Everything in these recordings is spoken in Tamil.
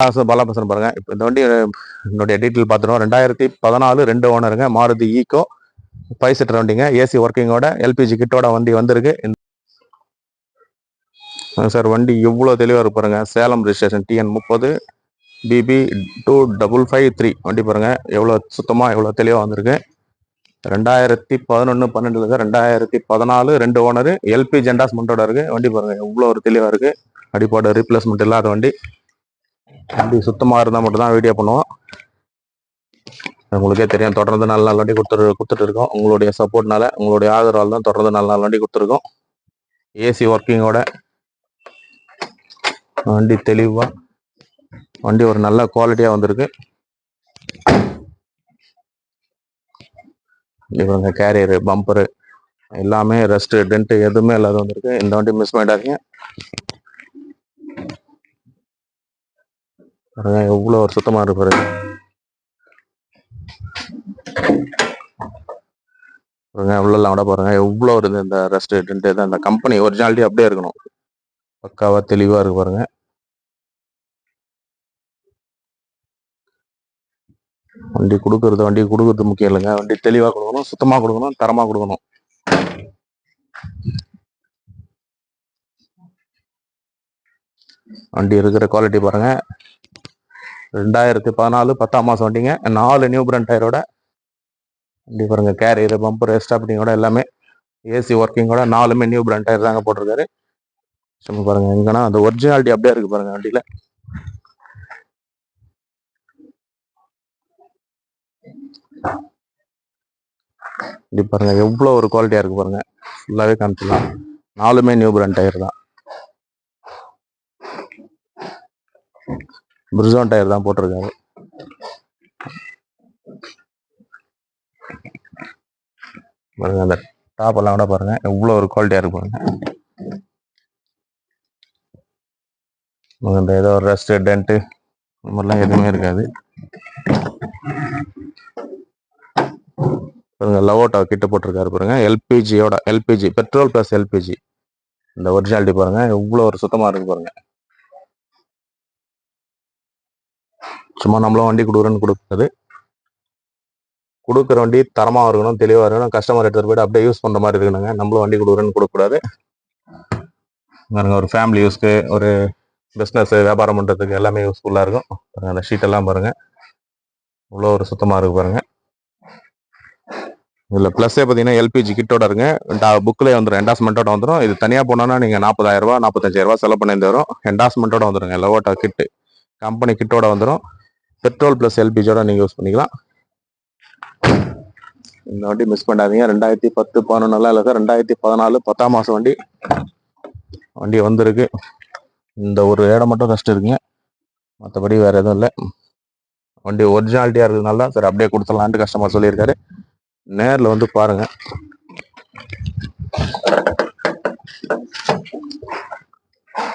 பாலா பசன் பாருங்க. இப்போ இந்த வண்டி என்னுடைய டீட்டெயில் பார்த்துருவோம் ரெண்டாயிரத்தி பதினாலு ரெண்டு ஓனருங்க. மாருதி ஈகோ ஃபைவ் சீட்டர் வண்டிங்க. ஏசி ஒர்க்கிங்கோட எல்பிஜி கிட்டோட வண்டி வந்திருக்கு. சார் வண்டி எவ்வளோ தெளிவாக இருக்கு பாருங்க. சேலம் ரிஜிஸ்ட்ரேஷன் டிஎன் முப்பது. BB two double five three வண்டி பாருங்க. எவ்வளோ சுத்தமாக எவ்வளோ தெளிவாக வந்திருக்கு. ரெண்டாயிரத்தி பதினொன்று பன்னெண்டுல ரெண்டாயிரத்தி பதினாலு ரெண்டு ஓனர். எல்பி ஜெண்டாஸ்மெண்ட்டோட இருக்கு. வண்டி பாருங்க எவ்வளோ ஒரு தெளிவாக இருக்கு. அடிப்பாடு ரீப்ளேஸ்மெண்ட் இல்லாத வண்டி. வண்டி சுத்தமாக இருந்தால் மட்டும்தான் வீடியோ பண்ணுவோம். உங்களுக்கே தெரியும் தொடர்ந்து நல்ல நாள் வண்டி கொடுத்துட்டு கொடுத்துட்டு இருக்கோம். உங்களுடைய சப்போர்ட்னால உங்களுடைய ஆதரவால் தான் தொடர்ந்து நல்ல நாள் வண்டி கொடுத்துருக்கோம். ஏசி ஒர்க்கிங்கோட வண்டி தெளிவாக வண்டி ஒரு நல்ல குவாலிட்டியாக வந்திருக்கு. இவங்க கேரியரு பம்பரு எல்லாமே ரெஸ்ட்டு டென்ட்டு எதுவுமே இல்லாத வந்திருக்கு. இந்த வண்டி மிஸ் பண்ணிடாதீங்க. பாருங்க எவ்வளோ ஒரு சுத்தமாக இருப்பாரு பாருங்க பாருங்க உள்ளெல்லாம் விட பாருங்க எவ்வளோ ஒரு இந்த ரெஸ்ட் தான் இந்த கம்பெனி ஒரிஜினாலிட்டி அப்படியே இருக்கணும். பக்காவாக தெளிவாக இருக்கு பாருங்க. வண்டி கொடுக்கறது வண்டி கொடுக்கறது முக்கியம் இல்லைங்க. வண்டி தெளிவாக கொடுக்கணும் சுத்தமாக கொடுக்கணும் தரமாக கொடுக்கணும். வண்டி இருக்கிற குவாலிட்டி பாருங்க. ரெண்டாயிரத்தி பதினாலு பத்தாம் மாதம் வண்டிங்க. நாலு நியூ பிராண்ட் டயரோட வண்டி பாருங்க கேரியர் பம்பர் ஸ்டாப்பிங்கோட எல்லாமே. ஏசி ஒர்க்கிங்கோட நாலுமே நியூ பிராண்ட் டயர் தாங்க போட்டிருக்காரு. சும்மா பாருங்க எங்கன்னா அந்த ஒரிஜினாலிட்டி அப்படியே இருக்கு பாருங்க வண்டியில. இப்படி பாருங்க எவ்வளோ ஒரு குவாலிட்டியா இருக்கு பாருங்க. ஃபுல்லாவே காமிச்சிடலாம். நாலுமே நியூ பிராண்ட் டயர் தான். பிரிசோன் டயர் தான் போட்டிருக்காரு. பாருங்க அந்த டாப் எல்லாம் கூட பாருங்க. எவ்வளோ ஒரு குவாலிட்டியா இருக்கு பாருங்க. இந்த ஏதோ ஒரு ரெஸ்ட் டென்ட்டு இந்த மாதிரிலாம் எதுவுமே இருக்காது. பாருங்க லவோட்டா கிட்ட போட்டிருக்காரு பாருங்க. எல்பிஜியோட எல்பிஜி பெட்ரோல் பிளஸ் எல்பிஜி இந்த ஒரிஜினாலிட்டி பாருங்க எவ்வளோ ஒரு சுத்தமா இருக்கு பாருங்க. சும்மா நம்மளும் வண்டி கொடுக்குறேன்னு கொடுக்குறது கொடுக்குற வண்டி தரமாக இருக்கணும் தெளிவாக இருக்கணும் கஸ்டமர் எடுத்துகிட்டு போயிட்டு அப்படியே யூஸ் பண்ணுற மாதிரி இருக்கணுங்க. நம்மளும் வண்டி கொடுக்குறேன்னு கொடுக்கக்கூடாது. பாருங்க ஒரு ஃபேமிலி யூஸ்க்கு ஒரு பிஸ்னஸ் வியாபாரம் பண்ணுறதுக்கு எல்லாமே யூஸ்ஃபுல்லாக இருக்கும். பாருங்க அந்த ஷீட் எல்லாம் இவ்வளோ ஒரு சுத்தமாக இருக்கு பாருங்கள் இதில் ப்ளஸ்ஸே பார்த்தீங்கன்னா எல்பிஜி கிட்டோட இருங்க புக்கில் வந்துடும் என்டாஸ்மெண்ட்டோட வந்துடும் இது தனியாக போனோன்னா நீங்கள் நாற்பதாயிரம் ரூபா ரூபா செலவு பண்ணி வரும் என்டாஸ்மெண்ட்டோட வந்துடுங்க லவோட்டா கிட்டு கம்பெனி கிட்டோட வந்துடும் பெட்ரோல் ப்ளஸ் எல்பிஜியோட நீங்கள் யூஸ் பண்ணிக்கலாம். இந்த வண்டி மிஸ் பண்ணாதீங்க. ரெண்டாயிரத்தி பத்து பதினொன்னுலாம் இல்லை சார் ரெண்டாயிரத்தி பதினாலு பத்தாம் மாதம் வண்டி. வண்டி வந்திருக்கு. இந்த ஒரு இடம் மட்டும் ரெஸ்ட் இருக்குங்க மற்றபடி வேறு எதுவும் இல்லை. வண்டி ஒரிஜினாலிட்டியாக இருக்கிறதுனால தான் சரி அப்படியே கொடுத்துடலான்ட்டு கஸ்டமர் சொல்லியிருக்காரு. நேரில் வந்து பாருங்க.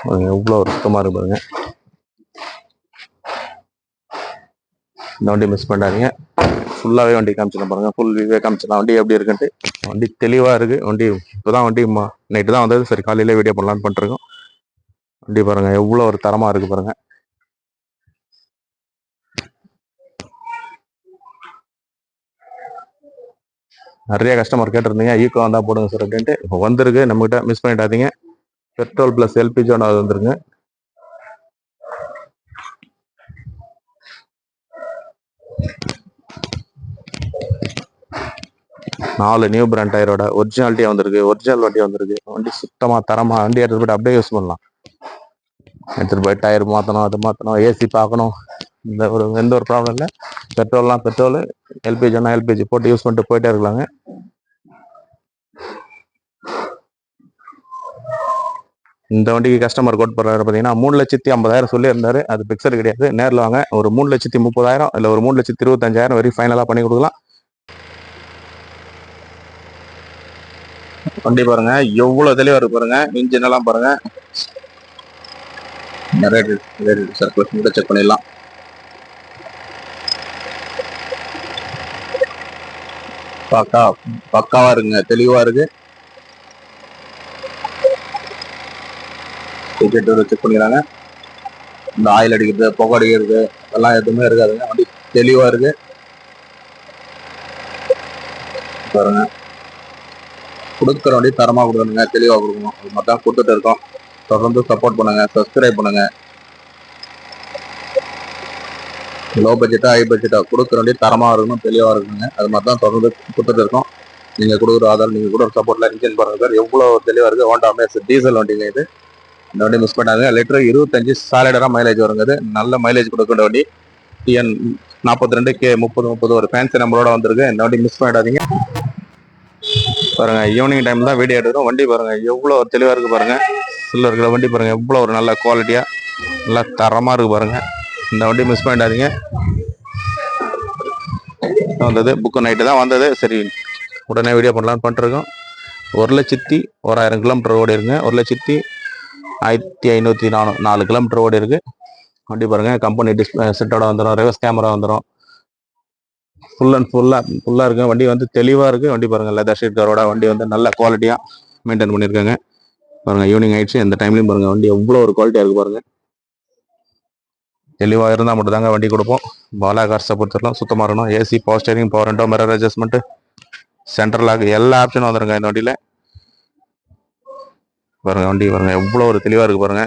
எவ்வளோ எவ்வளவு ஒரு சுத்தமா இருக்கு பாருங்க. இந்த வண்டி மிஸ் பண்ணாதீங்க. ஃபுல்லாகவே வண்டி காமிச்சிடலாம் பாருங்கள் ஃபுல் வியூவே காமிச்சிடலாம் வண்டி எப்படி இருக்குன்ட்டு. வண்டி தெளிவாக இருக்குது வண்டி இப்போ தான் வண்டி நைட்டு தான் வந்தது. சரி காலையில் வீடியோ பண்ணலான்னு பண்ணிருக்கோம் வண்டி பாருங்கள் எவ்வளோ ஒரு தரமாக இருக்குது பாருங்கள் நிறைய கஸ்டமர் கேட்டிருந்தீங்க. ஈக்கோ வந்தால் போடுங்க சார் அப்படின்ட்டு. இப்போ வந்திருக்கு. நம்மகிட்ட மிஸ் பண்ணிடாதீங்க. பெட்ரோல் ப்ளஸ் எல்பிஜி ஒன்று வந்துருங்க நாலு நியூ பிராண்ட் டயரோட ஒரிஜினாலிட்டியாக வந்திருக்கு. ஒரிஜினல் வண்டி வந்திருக்கு. வண்டி சுத்தமா தரமாக வண்டி எடுத்துட்டு போயிட்டு அப்படியே யூஸ் பண்ணலாம். எடுத்துட்டு போய் டயர் மாற்றணும் அது மாற்றணும் ஏசி பார்க்கணும். இந்த ஒரு எந்த ஒரு ப்ராப்ளம் இல்லை. பெட்ரோல்லாம் பெட்ரோல் எல்பிஜினா எல்பிஜி போட்டு யூஸ் பண்ணிட்டு போயிட்டே இருக்கலாங்க. இந்த வண்டிக்கு கஸ்டமர் கோட் போடுறாரு பார்த்தீங்கன்னா மூணு லட்சத்தி ஐம்பதாயிரம் சொல்லியிருந்தாரு. அது பிக்சர் கிடையாது. நேரில் வாங்க. ஒரு மூணு லட்சத்தி முப்பதாயிரம் இல்லை ஒரு மூணு லட்சத்தி இருபத்தஞ்சாயிரம் வரைக்கும் ஃபைனலாக பண்ணி கொடுக்கலாம். வண்டி பாருங்க. எவ்வளவு தெளிவாக இருக்கு பாருங்க. இன்ஜின் எல்லாம் பாருங்க. நிறைய சர்க்குலேஷன் கூட செக் பண்ணிடலாம். பக்கா பக்காவா இருக்குங்க தெளிவா இருக்கு. டிக்கெட் செக் பண்ணிக்கிறாங்க. இந்த ஆயில் அடிக்கிறது புகை அடிக்கிறது அதெல்லாம் எதுவுமே இருக்காதுங்க. வண்டி தெளிவாக இருக்கு. பாருங்க. கொடுக்குற வண்டி தரமாக கொடுக்கணுங்க தெளிவாக கொடுக்கணும். அது மாதிரி தான் கொடுத்துட்டு இருக்கோம். தொடர்ந்து சப்போர்ட் பண்ணுங்க சப்ஸ்கிரைப் பண்ணுங்க. லோ பட்ஜெட்டா ஹை பட்ஜெட்டா கொடுக்குற வண்டி தரமாக இருக்கணும் தெளிவாக இருக்கணுங்க. அது மாதிரி தான் தொடர்ந்து கொடுத்துட்டு இருக்கோம். நீங்கள் கொடுக்குற ஆதார் நீங்கள் கூட சப்போர்ட்டில் இன்ஜின் பாருங்கள் சார் எவ்வளோ தெளிவாக இருக்கு. ஹோண்டா டீசல் வண்டிங்க இது. இந்த வண்டி மிஸ் பண்ணாங்க லிட்டர் இருபத்தஞ்சு சாலிடராக மைலேஜ் வருங்கிறது நல்ல மைலேஜ் கொடுக்கிற வண்டி. டிஎன் நாற்பத்தி ரெண்டு கே முப்பது முப்பது ஒரு ஃபேன்சி நம்பரோட வந்திருக்கு. இந்த வண்டி மிஸ் பண்ணிடாதீங்க. பாருங்க ஈவினிங் டைம் தான் வீடியோ எடுக்கிறோம். வண்டி பாருங்க ஒரு தெளிவாக இருக்கு பாருங்க. சில்ல இருக்கிற வண்டி பாருங்க. எவ்வளோ ஒரு நல்ல குவாலிட்டியாக நல்லா தரமாக இருக்குது பாருங்க. இந்த வண்டி மிஸ் பண்ணிடாதீங்க. வந்தது புக்கு நைட்டு தான் வந்தது. சரி உடனே வீடியோ பண்ணலான்னு பண்ணிட்டுருக்கோம் ஒரு லட்சத்தி ஓராயிரம் கிலோமீட்டர் ஓடி இருக்குங்க ஒரு லட்சத்தி ஆயிரத்தி ஐநூற்றி நாலு நாலு கிலோமீட்டர் ஓடி இருக்கு. வண்டி பாருங்க கம்பெனி டிஸ்பிளே செட்டோட வந்துடும் ரிவர்ஸ் கேமரா வந்துடும் ஃபுல் அண்ட் ஃபுல்லாக ஃபுல்லாக இருக்குது வண்டி வந்து தெளிவாக இருக்குது வண்டி பாருங்கள் லெதர் ஷீட் கரோட வண்டி வந்து நல்ல குவாலிட்டியாக மெயின்டைன் பண்ணியிருக்காங்க பாருங்கள் ஈவினிங் ஆயிடுச்சு. எந்த டைம்லையும் பாருங்க வண்டி எவ்வளோ ஒரு குவாலிட்டியாக இருக்குது பாருங்கள் தெளிவாக இருந்தால் மட்டும் தாங்க வண்டி கொடுப்போம். பாலா கார்ஸை பொறுத்தவரைக்கும் சுத்தமாக இருக்கணும். ஏசி பவர் ஸ்டேரிங் பவர் ரெண்டோ மிரர் அட்ஜஸ்ட்மெண்ட்டு சென்ட்ரல் எல்லா ஆப்ஷனும் வந்துருங்க இந்த வண்டியில். பாருங்க வண்டி பாருங்க எவ்வளோ ஒரு தெளிவாக இருக்கு பாருங்க.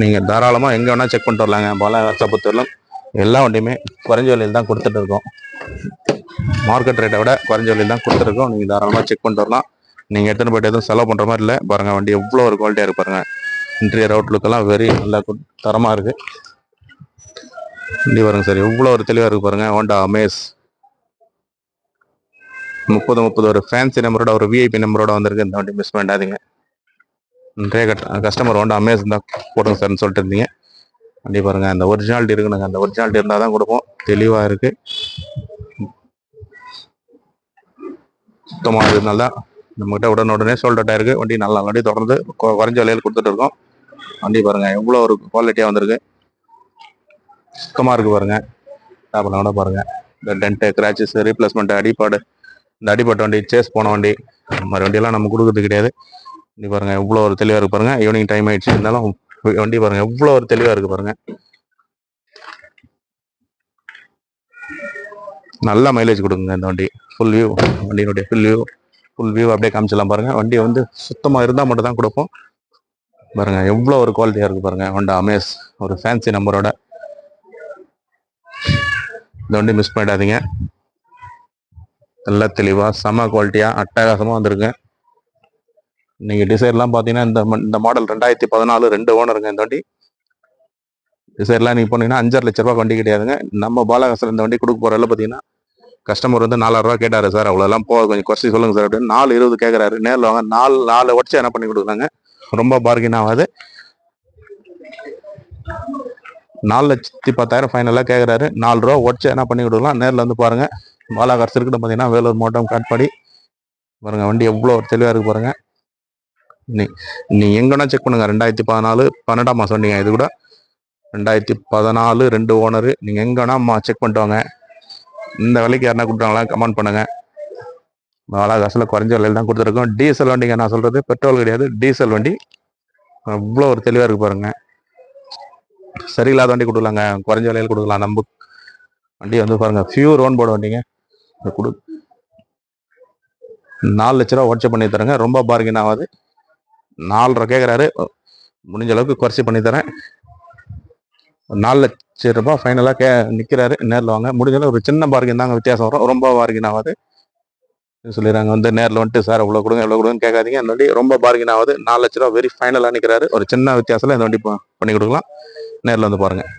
நீங்கள் தாராளமாக எங்கே வேணால் செக் பண்ணிட்டு வரலாங்க. பல கார்ஸை எல்லா வண்டியுமே குறைஞ்ச விலையில் தான் கொடுத்துட்டு இருக்கோம். மார்க்கெட் ரேட்டை விட குறைஞ்ச விலையில் தான் கொடுத்துருக்கோம் நீங்கள் தாராளமாக செக் பண்ணிட்டு வரலாம். நீங்கள் எடுத்துன்னு போயிட்டு எதுவும் செலவு பண்ணுற மாதிரி இல்லை. பாருங்க வண்டி எவ்வளோ ஒரு குவாலிட்டியாக இருக்கு பாருங்க. இன்டீரியர் அவுட்லுக்கெல்லாம் வெரி நல்லா தரமாக இருக்கு. வண்டி பாருங்க சார் எவ்வளோ ஒரு தெளிவாக இருக்கு பாருங்க. ஹோண்டா அமேஸ் முப்பது முப்பது ஒரு ஃபேன்சி நம்பரோட ஒரு விஐபி நம்பரோட வந்திருக்கு. இந்த வண்டி மிஸ் பண்ணாதீங்க நிறைய கஸ்டமர் வந்து அமேசன் தான் போடுங்க சார்னு சொல்லிட்டு இருந்தீங்க. வண்டி பாருங்க அந்த ஒரிஜினாலிட்டி இருக்குனுங்க அந்த ஒரிஜினாலிட்டி இருந்தால் தான் கொடுப்போம். தெளிவாக இருக்கு. சுத்தமாக இருக்கிறதுனால தான். நம்மகிட்ட உடனுடனே சோல்டட் இருக்குது வண்டி நல்லா வண்டி தொடர்ந்து கொ- குறைஞ்ச விலையில் கொடுத்துட்டு இருக்கோம். வண்டி பாருங்க எவ்வளோ ஒரு குவாலிட்டியாக வந்திருக்கு. சுத்தமாக இருக்கு பாருங்க. டாப்லாம் கூட பாருங்க. இந்த டென்ட்டு கிராச்சஸ் ரீப்ளேஸ்மெண்ட் அடிப்பாடு இந்த அடிப்பட்ட வண்டி சேஸ் போன வண்டி இந்த மாதிரி வண்டியெல்லாம் நம்ம கொடுக்கறது கிடையாது. வண்டி பாருங்க எவ்வளோ ஒரு தெளிவாக இருக்கு பாருங்க. ஈவினிங் டைம் ஆயிடுச்சு. இருந்தாலும் வண்டி பாருங்க எவ்வளோ ஒரு தெளிவாக இருக்கு பாருங்க. நல்ல மைலேஜ் கொடுக்குங்க இந்த வண்டி. ஃபுல் வியூ வண்டியினுடைய ஃபுல் வியூ ஃபுல் வியூ அப்படியே காமிச்சிடலாம் பாருங்க. வண்டி வந்து சுத்தமாக இருந்தால் மட்டும் தான் கொடுப்போம். பாருங்க எவ்வளோ ஒரு குவாலிட்டியாக இருக்கு பாருங்க. ஹோண்டா அமேஸ் ஒரு ஃபேன்சி நம்பரோட இந்த வண்டி மிஸ் பண்ணிடாதீங்க. நல்ல தெளிவாக செம குவாலிட்டியாக அட்டகாசமாக வந்திருக்கு. நீங்கள் டிசைர்லாம் பார்த்தீங்கன்னா இந்த ம- இந்த மாடல் ரெண்டாயிரத்தி பதினாலு ரெண்டு ஓனருங்க இந்த வண்டி. டிசைர்லாம் நீங்கள் போனீங்கன்னா அஞ்சரை லட்ச ரூபா வண்டி கிடையாதுங்க. நம்ம பாலகாசில் இந்த வண்டி கொடுக்க போகிறதில்ல பார்த்தீங்கன்னா கஸ்டமர் வந்து நாலாயிரரூவா கேட்டார் சார் அவ்வளோலாம் போக கொஞ்சம் குறைச்சி சொல்லுங்கள் சார் அப்படின்னு நாலு இருபது கேட்குறாரு நேரில் வாங்க நாலு நாலு உடச்சு என்ன பண்ணி கொடுக்குறாங்க? ரொம்ப பார்கின் ஆகாது. நாலு லட்சத்தி பத்தாயிரம் ஃபைனலாக கேட்குறாரு நாலு ரூபா உடச்சு என்ன பண்ணி கொடுக்கலாம்? நேரில் வந்து பாருங்கள் பாலாகார் இருக்குன்னு பார்த்தீங்கன்னா வேலூர் மாவட்டம் காட்பாடி. பாருங்க வண்டி எவ்வளோ தெளிவாக இருக்குது பாருங்கள் நீ நீ எங்கன்னா செக் பண்ணுங்கள் ரெண்டாயிரத்தி பதினாலு பன்னெண்டாம் மாதம் வண்டிங்க. இது கூட ரெண்டாயிரத்தி பதினாலு ரெண்டு ஓனரு. நீங்கள் எங்கன்னா செக் பண்ணிட்டு வாங்க. இந்த விலைக்கு யாருன்னா கொடுத்தாங்களா கமெண்ட் பண்ணுங்க. பாலாகாசில் குறைஞ்ச விலையில தான் கொடுத்துருக்கோம். டீசல் வண்டிங்க நான் சொல்கிறது பெட்ரோல் கிடையாது டீசல் வண்டி. அவ்வளோ ஒரு தெளிவாக இருக்கு பாருங்க. சரியில்லாத வண்டி கொடுக்கலாங்க. குறைஞ்ச விலையில் கொடுக்கலாம். நம்ம வண்டி வந்து பாருங்கள் ஃபியூர் ஓன் போர்டு வண்டிங்க. கொடு. நாலு லட்ச ரூபா வாட்ஸ்அப் பண்ணி தரேங்க. ரொம்ப பார்கின் ஆகாது. நாலரை கேட்குறாரு முடிஞ்ச அளவுக்கு குறைச்சி பண்ணி தரேன். ஒரு நாலு லட்ச ரூபாய் ஃபைனலாக கே நிற்கிறாரு நேரில் வாங்க. முடிஞ்ச அளவு ஒரு சின்ன பார்கின் தாங்க வித்தியாசம் வரும். ரொம்ப பார்கின் ஆகாது. சொல்லிடுறாங்க? வந்து நேரில் வந்துட்டு சார் இவ்வளோ கொடுங்க எவ்வளோ கொடுங்க கேட்காதீங்க. இந்த வண்டி ரொம்ப பார்கின் ஆகுது. நாலு லட்ச ரூபா வெரி ஃபைனலாக நிற்கிறாரு ஒரு சின்ன வித்தியாசத்தில் இந்த வண்டி பண்ணி கொடுக்கலாம். நேரில் வந்து பாருங்கள்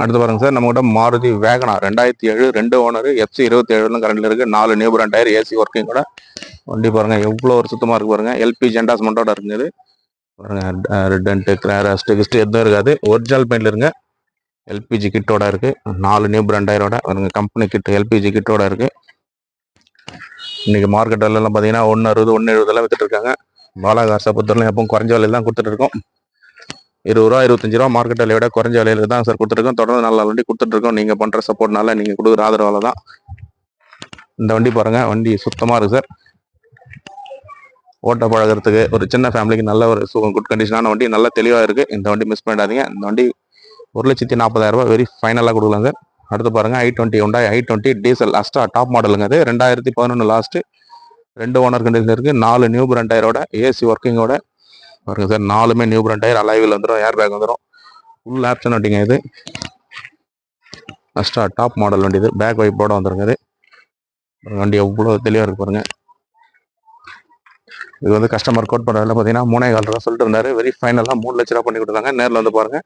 அடுத்து பாருங்க சார் நம்மகிட்ட மாருதி வேகனா ரெண்டாயிரத்தி ஏழு ரெண்டு ஓனர் எஃப்சி இருபத்தி ஏழு கரண்ட்ல இருக்கு. நாலு new brand tyre AC working கூட. வண்டி பாருங்க எவ்வளோ ஒரு சுத்தமா இருக்கு பாருங்க. எல்பி ஜெண்டாஸ்மெண்ட்டோட இருக்குது. பாருங்க ரெட் கிராரஸ்ட் கிஸ்ட் எதுவும் இருக்காது. ஒரிஜினல் பெயிண்ட்ல இருங்க. எல்பிஜி கிட்டோட இருக்கு. நாலு நியூ பிராண்ட் டயரோட பாருங்க கம்பெனி கிட் எல்பிஜி கிட்டோட இருக்கு. இன்னைக்கு மார்க்கெட் எல்லாம் பார்த்தீங்கன்னா ஒன்று அறுபது ஒன்று எழுபதெல்லாம் வித்துட்டு இருக்காங்க. பாலாகாசா பொறுத்தவரைக்கும் எப்பவும் குறைஞ்ச விலையில தான் கொடுத்துட்டு இருக்கோம். இருபது ரூபா இருபத்தஞ்சு ரூபா மார்க்கெட் விலையை விட குறைஞ்ச விலையில தான் சார் கொடுத்துருக்கோம் தொடர்ந்து நல்ல வண்டி கொடுத்துட்டு நீங்கள் பண்ணுற சப்போர்ட்னால நீங்கள் கொடுக்குற ஆதரவால் தான். இந்த வண்டி பாருங்கள் வண்டி சுத்தமாக இருக்குது சார் ஓட்ட பழகிறதுக்கு ஒரு சின்ன ஃபேமிலிக்கு நல்ல ஒரு குட் கண்டிஷனான வண்டி நல்ல தெளிவாக இருக்குது இந்த வண்டி மிஸ் பண்ணிடாதீங்க. இந்த வண்டி ஒரு லட்சத்தி நாற்பதாயிரம் வெரி ஃபைனலாக கொடுக்கலாம் சார் அடுத்து பாருங்க ஐ டுவெண்ட்டி உண்டா I twenty diesel Asta top மாடலுங்க அது. ரெண்டாயிரத்தி பதினொன்று லாஸ்ட்டு ரெண்டு ஓனர் கண்டிஷன் இருக்குது நாலு நியூ பிராண்ட் டயரோட ஏசி ஒர்க்கிங்கோட பாருங்க சார் நாலுமே new brand tyre alloy wheel வந்துடும் ஏர் பேக் வந்துடும் ஃபுல் ஆப்ஷன் வண்டிங்க இது. அஸ்டா டாப் மாடல் வண்டி இது. பேக் வைப்போட வந்துருங்க இது. வண்டி எவ்வளோ தெளிவாக இருக்கு பாருங்கள் இது வந்து கஸ்டமர் கோட் பண்ணுறதுல பார்த்தீங்கன்னா மூணே கால் ரூபா சொல்லிட்டு இருந்தாரு. வெரி ஃபைனலாக மூணு லட்ச ரூபா பண்ணி கொடுத்தாங்க. நேரில் வந்து பாருங்கள்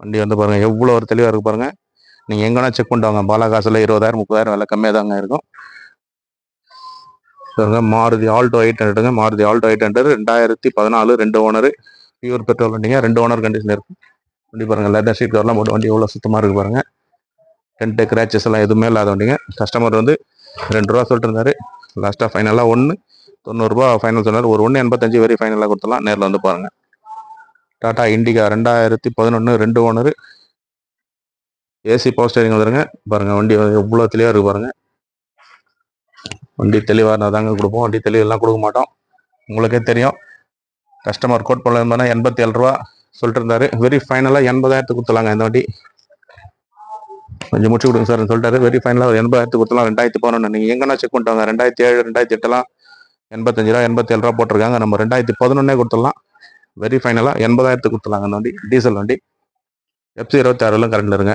வண்டி வந்து பாருங்கள் எவ்வளோ ஒரு தெளிவாக இருக்கு பாருங்கள் நீங்கள் எங்கன்னா செக் பண்ணிட்டு வாங்க. பாலாகாசில் இருபதாயிரம் முப்பதாயிரம் விலை கம்மியாக தாங்க இருக்கும். மாருதி ஆல்டோ எயிட் ஹண்ட்ரடுங்க. மாருதி ஆல்டோ எயிட் ஹண்ட்ரட் ரெண்டாயிரத்தி பதினாலு ரெண்டு ஓனர். பியூர் பெட்ரோல் வண்டிங்க. ரெண்டு ஓனர் கண்டிஷன் இருக்கு. வண்டி பாருங்க லெதர் ஷீட் கவர்லாம் போட்டு வண்டி எவ்வளோ சுத்தமாக இருக்கு பாருங்க. டென்ட்டு கிராச்சஸ் எல்லாம் எதுவுமே இல்லாத வண்டிங்க. கஸ்டமர் வந்து ரெண்டு ரூபா சொல்லிட்டு இருந்தாரு. லாஸ்ட்டாக ஃபைனலாக ஒன்று தொண்ணூறுரூபா ஃபைனல் சொன்னார். ஒரு ஒன்று எண்பத்தஞ்சு வரை ஃபைனலாக கொடுத்துலாம் நேரில் வந்து பாருங்க. டாடா இண்டிகா ரெண்டாயிரத்தி பதினொன்று ரெண்டு ஓனர். ஏசி பவர் ஸ்டேரிங் வந்துருங்க. பாருங்கள் வண்டி எவ்வளோ தெளிவாக இருக்குது பாருங்கள் வண்டி தெளிவாக இருந்தால் தாங்க கொடுப்போம். வண்டி தெளிவெல்லாம் கொடுக்க மாட்டோம். உங்களுக்கே தெரியும். கஸ்டமர் கோட் பண்ணலாம் எண்பத்தி ஏழு ரூபா சொல்லிட்டு இருந்தாரு வெரி ஃபைனலாக எண்பதாயிரத்துக்கு கொடுத்துலாங்க இந்த வண்டி. கொஞ்சம் முடிச்சு கொடுங்க சார் சொல்லிட்டாரு. வெரி ஃபைனலாக ஒரு எண்பதாயிரத்துக்கு கொடுத்துலாம் ரெண்டாயிரத்தி பதினொன்று நீங்கள் எங்கன்னா செக் பண்ணிட்டாங்க. ரெண்டாயிரத்தி ஏழு ரெண்டாயிரத்தி எட்டெல்லாம் எண்பத்தஞ்சு ரூபா எண்பத்தி ஏழு ரூபா போட்டிருக்காங்க. நம்ம ரெண்டாயிரத்தி பதினொன்னே கொடுத்துடலாம். வெரி ஃபைனலாக எண்பதாயிரத்துக்கு கொடுத்துலாங்க அந்த வண்டி. டீசல் வண்டி. எஃப்சி இருபத்தி ஆறுலாம் கரண்டில் இருங்க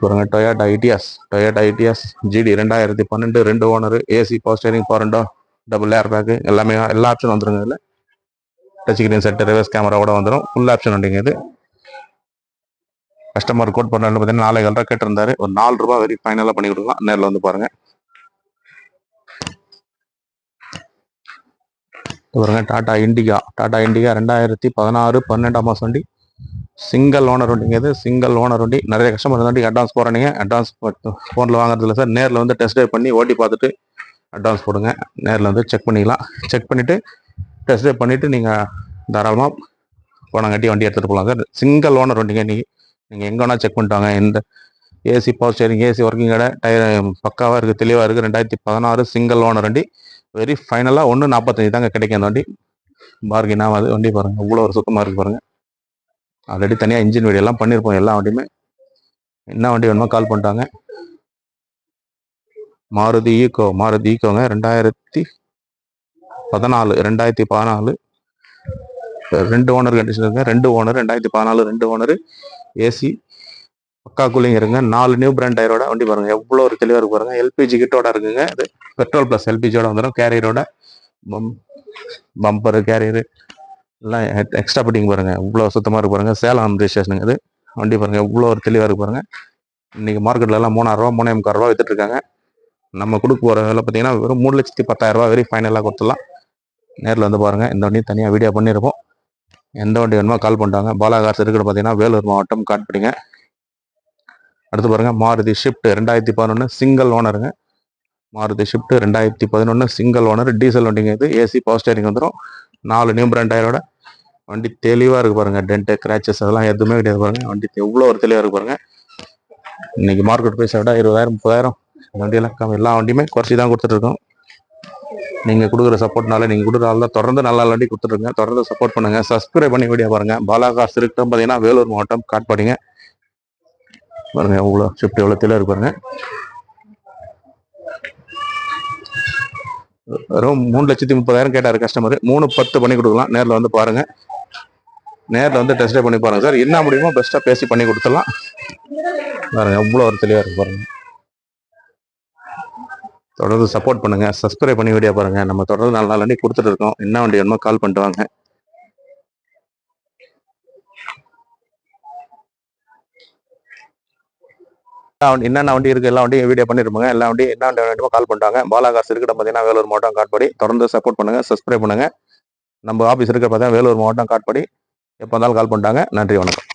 பாருங்க Toyota Etios Toyota Etios GD ரெண்டாயிரத்தி பன்னெண்டு ரெண்டு owner AC power steering power double air bag எல்லாமே எல்லா ஆப்ஷன் வந்துருங்க இதில். டச் ஸ்க்ரீன் செட் ரிவர்ஸ் கேமராவோட வந்துடும் ஃபுல் ஆப்ஷன் வண்டிங்க இது. கஸ்டமர் கோட் பண்ணுறது பார்த்தீங்கன்னா நாலு ரூபா கேட்டிருந்தாரு. ஒரு நாலு ரூபா வெரி ஃபைனலாக பண்ணி கொடுக்கலாம். நேரில் வந்து பாருங்க. பாருங்க டாடா இண்டிகா டாடா இண்டிகா ரெண்டாயிரத்தி பதினாறு பன்னெண்டாம் மாதம் வண்டி. சிங்கிள் ஓனர் வண்டிங்கிறது சிங்கிள் ஓனர் வண்டி. நிறைய கஸ்டமர் வண்டி அட்வான்ஸ் போடுறீங்க அட்வான்ஸ் ஃபோனில் வாங்குறதுல சார் நேரில் வந்து டெஸ்ட் ட்ரைவ் பண்ணி ஓட்டி பார்த்துட்டு அட்வான்ஸ் போடுங்க. நேரில் வந்து செக் பண்ணிக்கலாம். செக் பண்ணிவிட்டு டெஸ்ட் ட்ரைவ் பண்ணிவிட்டு நீங்கள் தாராளமாக பணம் கட்டி வண்டி எடுத்துகிட்டு போகலாம் சார் சிங்கிள் ஓனர் வண்டிங்க நீங்கள் நீங்கள் எங்கே வேணால் செக் பண்ணிட்டாங்க இந்த AC power steering AC working கடை டயர் பக்காவாக இருக்குது தெளிவாக இருக்குது ரெண்டாயிரத்தி பதினாறு சிங்கிள் ஓனர் வண்டி. வெரி ஃபைனலாக ஒன்று நாற்பத்தஞ்சு தாங்க கிடைக்கும் அந்த வண்டி. பார்கின் ஆகாது. வண்டி பாருங்கள் இவ்வளோ ஒரு சுத்தமாக இருக்குது பாருங்கள் ஆல்ரெடி தனியாக இன்ஜின் வீடியோ எல்லாம் பண்ணியிருப்போம் எல்லா வண்டியுமே. என்ன வண்டி வேணுமோ கால் பண்ணிட்டாங்க. மாருதி ஈக்கோ மாருதி ஈக்கோங்க ரெண்டாயிரத்தி பதினாலு ரெண்டாயிரத்தி பதினாலு. ரெண்டு ஓனர் கண்டிஷன் இருக்குங்க. ரெண்டு ஓனர் ரெண்டாயிரத்தி பதினாலு ரெண்டு ஓனர் ஏசி பக்கா கூலிங் இருங்க நாலு நியூ பிராண்ட் டயரோட வண்டி பாருங்க. எவ்வளோ ஒரு தெளிவாக இருக்கு பாருங்க. எல்பிஜி கிட்டோட இருக்குங்க. இது பெட்ரோல் ப்ளஸ் எல்பிஜியோட வந்துடும் கேரியரோட பம் பம்பரு கேரியரு எல்லாம் எக்ஸ்ட்ரா ஃபிட்டிங் பாருங்கள் இவ்வளோ சுத்தமாக இருக்கு பாருங்கள் சேலம் ரிஜிஸ்ட்ரேஷனுங்க இது. வண்டி பாருங்கள் இவ்வளோ ஒரு தெளிவாக இருக்கு பாருங்கள் இன்றைக்கி மார்க்கெட்லலாம் எல்லாம் ரூபா மூணே முக்கால் ரூபா நம்ம கொடுக்க போகிற வேலை பார்த்தீங்கன்னா வெறும் மூணு லட்சத்தி பத்தாயிரம் ரூபா ஃபைனலாக கொடுத்துடலாம். நேரில் வந்து பாருங்கள் இந்த வண்டியும் தனியாக வீடியோ பண்ணியிருப்போம். எந்த வண்டி வேணுமோ கால் பண்ணிட்டாங்க. பாலாகாசு இருக்கிற பார்த்தீங்கன்னா வேலூர் மாவட்டம் காட்பிடிங்க. அடுத்து பாருங்க. மாருதி ஷிஃப்ட் ரெண்டாயிரத்தி பதினொன்று சிங்கிள் ஓனருங்க மாருதி ஷிஃப்ட் ரெண்டாயிரத்தி பதினொன்று சிங்கிள் ஓனர் டீசல் வண்டிங்க இது. ஏசி பவர் ஸ்டேரிங் வந்துடும் நாலு நியூ பிராண்ட் டயரோட வண்டி தெளிவாக இருக்குது பாருங்கள் டென்ட்டு கிராச்சஸ் அதெல்லாம் எதுவுமே கிடையாது பாருங்கள் வண்டி எவ்வளோ ஒரு தெளிவாக இருக்குது பாருங்கள் இன்னைக்கு மார்க்கெட் ப்ரைஸை விட இருபதாயிரம் முப்பதாயிரம். வண்டியெல்லாம் கம்மி. எல்லா வண்டியுமே குறைச்சி தான் கொடுத்துட்ருக்கோம் நீங்கள் கொடுக்குற சப்போர்ட்னால நீங்கள் கொடுக்குற ஆள் தான். தொடர்ந்து நல்ல வண்டி கொடுத்துருங்க தொடர்ந்து சப்போர்ட் பண்ணுங்கள் சப்ஸ்கிரைப் பண்ணி வீடியோ பாருங்கள் பாலாகாஸ் இருக்கும் பார்த்தீங்கன்னா வேலூர் மாவட்டம் காட்பாடிங்க. பாருங்கள் எவ்வளோ ஷிஃப்ட் எவ்வளோ தெளிவாக இருக்கு பாருங்கள் வெறும் மூணு லட்சத்தி முப்பதாயிரம் கேட்டார் கஸ்டமர் மூணு பத்து பண்ணி கொடுக்கலாம். நேரில் வந்து பாருங்க. நேரில் வந்து டெஸ்ட் பண்ணி பாருங்க சார் என்ன முடியுமோ பெஸ்ட்டாக பேசி பண்ணி கொடுத்துடலாம். பாருங்க எவ்வளோ ஒரு தெளிவாக இருக்கு பாருங்க. தொடர்ந்து சப்போர்ட் பண்ணுங்க. சப்ஸ்கிரைப் பண்ணி வீடியோ பாருங்க. நம்ம தொடர்ந்து நல்ல நாள் வண்டி கொடுத்துட்டு இருக்கோம். என்ன வண்டி வேணுமோ கால் பண்ணிட்டு வாங்க எல்லா வண்டி- என்னென்ன வண்டி இருக்கு எல்லா வண்டியும் வீடியோ பண்ணிருப்பாங்க. எல்லா வண்டி என்ன வண்டி கால் பண்ணுறாங்க பாலாகாசு இருக்கிற பார்த்தீங்கன்னா வேலூர் மாவட்டம் காட்படி. தொடர்ந்து சப்போர்ட் பண்ணுங்க சப்ஸ்கிரைப் பண்ணுங்க. நம்ம ஆஃபீஸ் இருக்கிற பார்த்தீங்கன்னா வேலூர் மாவட்டம் காட்படி. எப்போ இருந்தாலும் கால் பண்ணிட்டாங்க. நன்றி வணக்கம்.